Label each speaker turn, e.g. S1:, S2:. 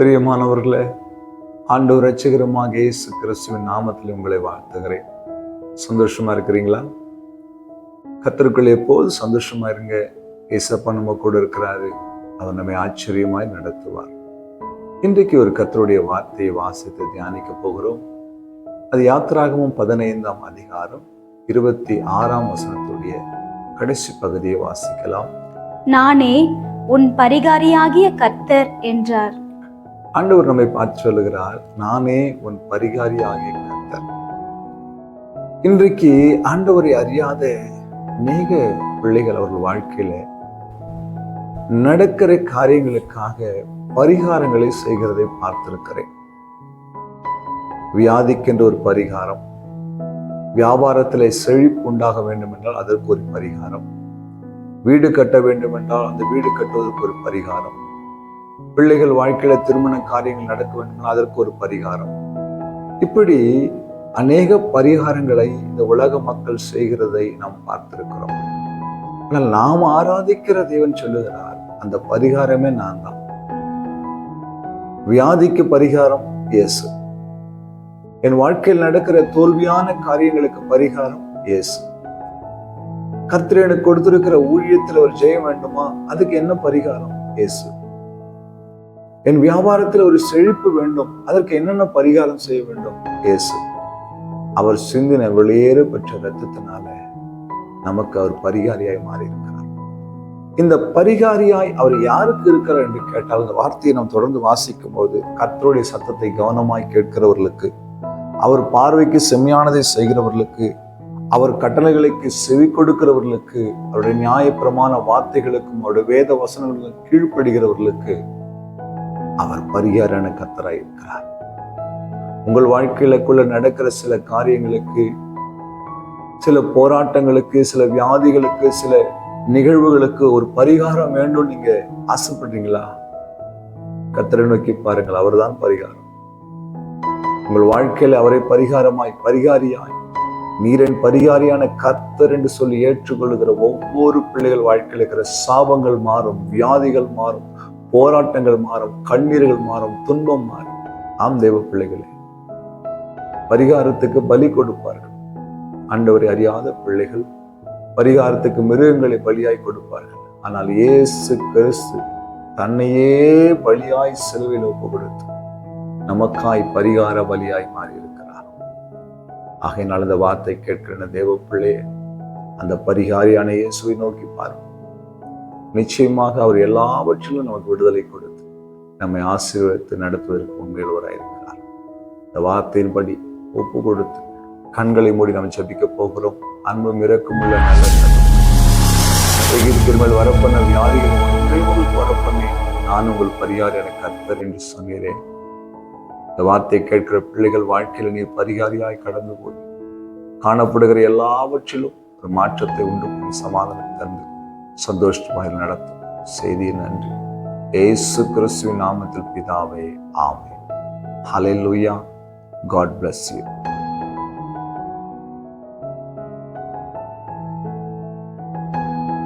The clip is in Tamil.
S1: பிரியமானவர்களே ஆண்டு ரட்சகரமாக இயேசு கிறிஸ்துவின் நாமத்தில் உங்களை வாழ்த்துகிறேன். சந்தோஷமா இருக்கிறீங்களா? கத்தருக்குள்ளே எப்போது சந்தோஷமா இருங்க. இயேசப்பா நம்ம கூட இருக்கிறாரு. அவர் நம்மை ஆச்சரியமாய் நடத்துவார். இன்றைக்கு ஒரு கத்தருடைய வார்த்தையை வாசித்து தியானிக்க போகிறோம். அது யாத்திராகவும் பதினைந்தாம் அதிகாரம் இருபத்தி ஆறாம் வசனத்துடைய கடைசி பகுதியை வாசிக்கலாம்.
S2: நானே உன் பரிகாரியாகிய கத்தர் என்றார்.
S1: ஆண்டவர் நம்மை பார்த்து சொல்லுகிறார் நானே உன் பரிகாரி ஆகிய இன்றைக்கு ஆண்டவரை அறியாத அநேக பிள்ளைகள் அவர்கள் வாழ்க்கையில நடக்கிற காரியங்களுக்காக பரிகாரங்களை செய்கிறதை பார்த்திருக்கிறேன். வியாதிக்கென்ற ஒரு பரிகாரம் வியாபாரத்தில் செழிப்பு உண்டாக வேண்டும் என்றால் அதற்கு ஒரு பரிகாரம் வீடு கட்ட வேண்டும் என்றால் அந்த வீடு கட்டுவதற்கு ஒரு பரிகாரம் பிள்ளைகள் வாழ்க்கையில திருமண காரியங்கள் நடக்க வேண்டும் அதற்கு ஒரு பரிகாரம். இப்படி அநேக பரிகாரங்களை இந்த உலக மக்கள் செய்கிறதை நாம் பார்த்திருக்கிறோம். ஆனால் நாம் ஆராதிக்கிற தேவன் சொல்லுகிறார் அந்த பரிகாரமே நான் தான் வியாதிக்கு பரிகாரம் இயேசு. என் வாழ்க்கையில் நடக்கிற தோல்வியான காரியங்களுக்கு பரிகாரம் இயேசு. கர்த்தர் எனக்கு கொடுத்திருக்கிற ஊழியத்தில் ஒரு ஜெயம் வேண்டுமா? அதுக்கு என்ன பரிகாரம்? இயேசு. என் வியாபாரத்தில் ஒரு செழிப்பு வேண்டும். அதற்கு என்னென்ன பரிகாரம் செய்ய வேண்டும்? இயேசு. அவர் சிந்தின வெளியேறு பெற்ற ரத்தத்தினால நமக்கு அவர் பரிகாரியாய் மாறி இருக்கிறார் இந்த பரிகாரியாய் அவர் யாருக்கு இருக்கிறார் என்று கேட்டால் இந்த வார்த்தையை நாம் தொடர்ந்து வாசிக்கும் போது கர்த்தருடைய சத்தத்தை கவனமாய் கேட்கிறவர்களுக்கு அவர் பார்வைக்கு செம்மையானதை செய்கிறவர்களுக்கு அவர் கட்டளைகளுக்கு செவி கொடுக்கிறவர்களுக்கு அவருடைய நியாயப்பிரமான வார்த்தைகளுக்கும் அவருடைய வேத வசனங்களுக்கும் கீழ்ப்படுகிறவர்களுக்கு அவர் பரிகாரான கத்தராய் இருக்கிறார். உங்கள் வாழ்க்கையிலக்குள்ள நடக்கிற சில காரியங்களுக்கு சில போராட்டங்களுக்கு சில வியாதிகளுக்கு சில நிகழ்வுகளுக்கு ஒரு பரிகாரம் வேண்டும் நீங்க ஆசைப்படுறீங்களா? கத்தரை நோக்கி பாருங்கள் அவர்தான் பரிகாரம். உங்கள் வாழ்க்கையில அவரை பரிகாரமாய் பரிகாரியாய் நீரன் பரிகாரியான கர்த்தர் என்று சொல்லி ஏற்றுக்கொள்கிற ஒவ்வொரு பிள்ளைகள் வாழ்க்கையில் இருக்கிற சாபங்கள் மாறும் வியாதிகள் மாறும் போராட்டங்கள் மாறும் கண்ணீர்கள் மாறும் துன்பம் மாறும். ஆம் தெய்வ பிள்ளைகளே பரிகாரத்துக்கு பலி கொடுப்பார்கள். ஆண்டவரை அறியாத பிள்ளைகள் பரிகாரத்துக்கு மிருகங்களை பலியாய் கொடுப்பார்கள். ஆனால் இயேசு கிறிஸ்து தன்னையே பலியாய் சிலுவையில் ஒப்பு கொடுத்து நமக்காய் பரிகார பலியாய் மாறியிருக்கிறார். ஆகையினால் அந்த வார்த்தை கேட்கிற தேவ பிள்ளையே அந்த பரிகாரியான இயேசுவை நோக்கி பாருங்கள் நிச்சயமாக அவர் எல்லாவற்றிலும் நமக்கு விடுதலை கொடுத்து நம்மை ஆசீர்வதித்து நடத்துவதற்கு உண்மையுள்ளவராக இருக்கிறார் இந்த வார்த்தையின்படி ஒப்பு கொடுத்து கண்களை மூடி நம்ம ஜபிக்க போகிறோம். அன்பும் இறக்கமுள்ள நல்ல மேல் வரப்பண்ண வியாதிகள் உங்களுக்கு வரப்பண்ணே நான் உங்கள் பரிகாரியான கர்த்தர் என்று சொன்னேன். இந்த வார்த்தையை கேட்கிற பிள்ளைகள் வாழ்க்கையில் நீர் பரிகாரியாய் கடந்து போய் காணப்படுகிற எல்லாவற்றிலும் ஒரு மாற்றத்தை உண்டு பண்ணி சமாதானம் தந்து சந்தோஷமாக நடத்தும். செய்தியை நன்றி. ஏசு கிறிஸ்துவின் நாமத்தில் பிதாவே ஆமே ஹalleluya காட் பிளஸ் யூ